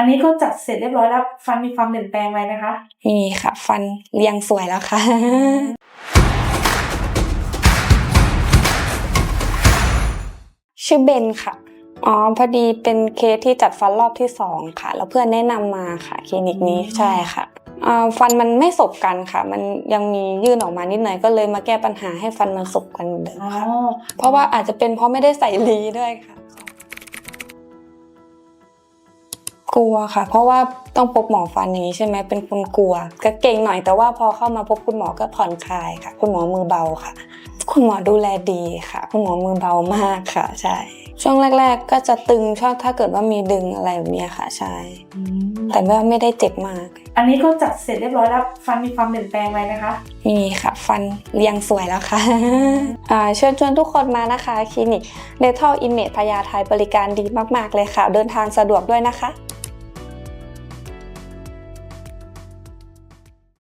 อันนี้ก็จัดเสร็จเรียบร้อยแล้วฟันมีความเปลี่ยนแปลงอะไรนะคะมีค่ะ ฟันเรียงสวยแล้วค่ะชื่อเบนค่ะอ๋อพอดีเป็นเคสที่จัดฟันรอบที่สองค่ะ แล้วเพื่อนแนะนำมาค่ะคลินิกนี้อืมใช่ค่ะอ่าฟันมันไม่สบกันค่ะ มันยังมียื่นออกมานิดหน่อยก็เลยมาแก้ปัญหาให้ฟันมันสบกันเหมือนเดิมอ๋อค่ะเพราะว่าอาจจะเป็นเพราะไม่ได้ใส่ลีด้วยค่ะ กลัวค่ะ เพราะว่าต้องพบหมอฟันอย่างนี้ใช่ไหมเป็นคนกลัว ก็เก่งหน่อยแต่ว่าพอเข้ามาพบคุณหมอก็ผ่อนคลายค่ะ คุณหมอมือเบาค่ะ คุณหมอดูแลดีค่ะ คุณหมอมือเบามากค่ะ ใช่ ช่วงแรก ๆ ก็จะตึงชอบถ้าเกิดว่ามีดึงอะไรแบบเนี้ยค่ะ ใช่อืมแต่ว่าไม่ได้เจ็บมาก อันนี้ก็จัดเสร็จเรียบร้อยแล้วฟันมีความเปลี่ยนแปลงอะไรนะคะมีค่ะ ฟันเรียงสวยแล้วค่ะอ่าเชิญชวนทุกคนมานะคะคลินิก Dental Image พญาไทบริการดีมาก ๆ เลยค่ะ เดินทางสะดวกด้วยนะคะ